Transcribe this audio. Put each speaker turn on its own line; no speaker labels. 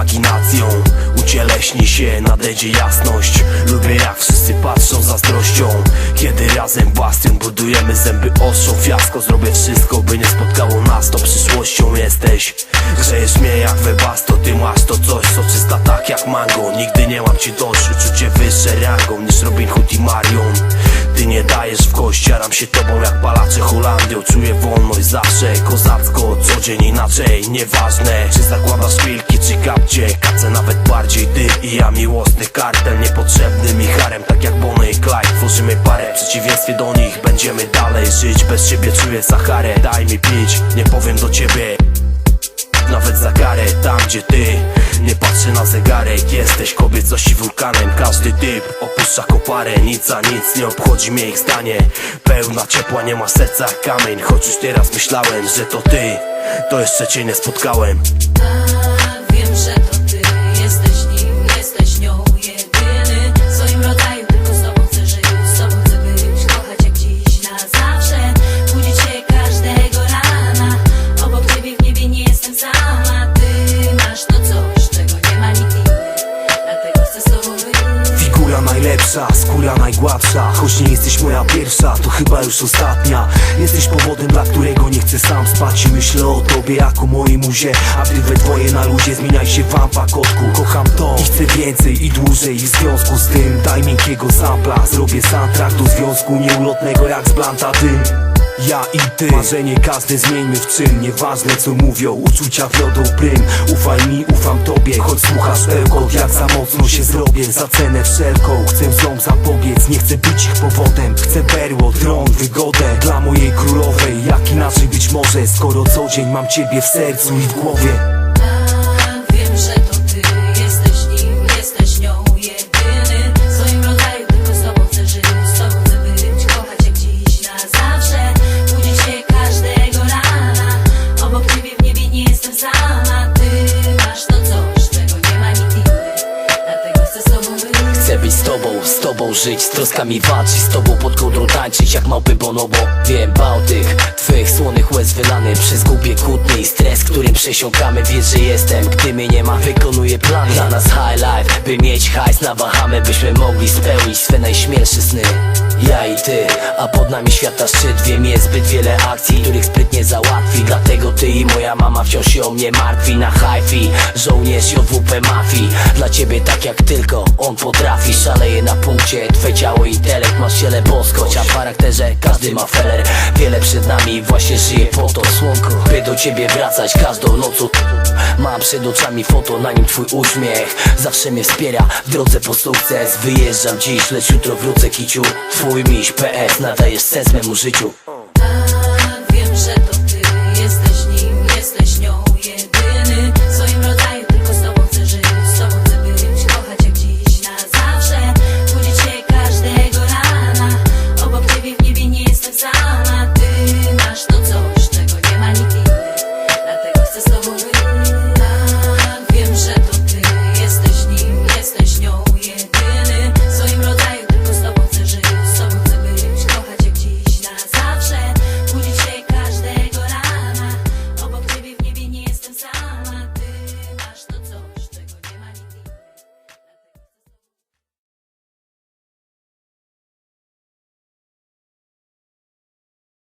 imaginacją. Ucieleśni się, nadejdzie jasność. Lubię jak wszyscy patrzą zazdrością. Kiedy razem bastion budujemy zęby ostrzą Fiasko. Zrobię wszystko, by nie spotkało nas To. Przyszłością jesteś. Grzejesz mnie jak webasto Ty masz to coś, soczysta tak jak mango. Nigdy nie mam ci dość, uczucie wyższe rangą Niż Robin Hood i Marion Ty nie dajesz w kość, jaram się tobą jak palacze Holandią Czuję wolność zawsze, kozacko Co dzień inaczej, nieważne Czy zakładasz szpilki, czy kapcie. Kacę nawet bardziej ty i ja Miłosny kartel, niepotrzebny mi harem Tak jak Bonnie i Clyde, tworzymy parę W przeciwieństwie do nich będziemy dalej żyć. Bez ciebie czuję Saharę, daj mi pić Nie powiem do ciebie. Nawet za karę Tam gdzie ty Nie patrzę na zegarek Jesteś kobiecości wulkanem. Każdy typ opuszcza koparę Nic za nic nie obchodzi mnie ich zdanie. Pełna ciepła nie ma serca kamień. Choć już teraz myślałem, że to ty To jeszcze cię nie spotkałem najgładsza Choć nie jesteś moja pierwsza, to chyba już ostatnia. Jesteś powodem, dla którego nie chcę sam spać. I myślę o tobie jako mojej muzie A ty we dwoje na luzie zmieniaj się wampa kotku. Kocham to i chcę więcej i dłużej. I w związku z tym daj miękkiego sampla Zrobię soundtrack do związku nieulotnego jak z blanta dym ja i ty. Marzenie każde zmieńmy w czyn Nieważne co mówią, uczucia wiodą prym. Ufaj mi, ufam tobie. Choć słuchasz bełkot Jak za mocno się zrobię. Za cenę wszelką Chcę złom zapobiec. Nie chcę być ich powodem. Chcę berło, tron, wygodę Dla mojej królowej. Jak inaczej być może Skoro co dzień mam ciebie w sercu i w głowie
tobą, żyć, z troskami walczyć Z tobą pod kołdrą tańczyć jak małpy bonobo Wiem Bałtyk, twych słonych łez wylany Przez głupie kłótnie i stres, którym przesiąkamy. Wiesz, że jestem, gdy mnie nie ma, wykonuję plany. Dla nas high life, by mieć hajs na Bahamy Byśmy mogli spełnić swe najśmielsze sny. Ja i ty, a pod nami świata szczyt Wiem, jest zbyt wiele akcji, których sprytnie załatwi. Dlatego ty i moja mama wciąż się o mnie martwi. Na hi-fi, żołnierz JWP mafii. Dla ciebie tak jak tylko on potrafi. Szaleje na punkcie, twe ciało intelekt Masz ciele boskość, a w charakterze każdy ma feller Wiele przed nami, właśnie żyje po to. Słonko, by do ciebie wracać każdą nocą Mam przed oczami foto, na nim twój uśmiech. Zawsze mnie wspiera w drodze po sukces. Wyjeżdżam dziś, lecz jutro wrócę kiciu. Twój miś PS, nadajesz sens memu życiu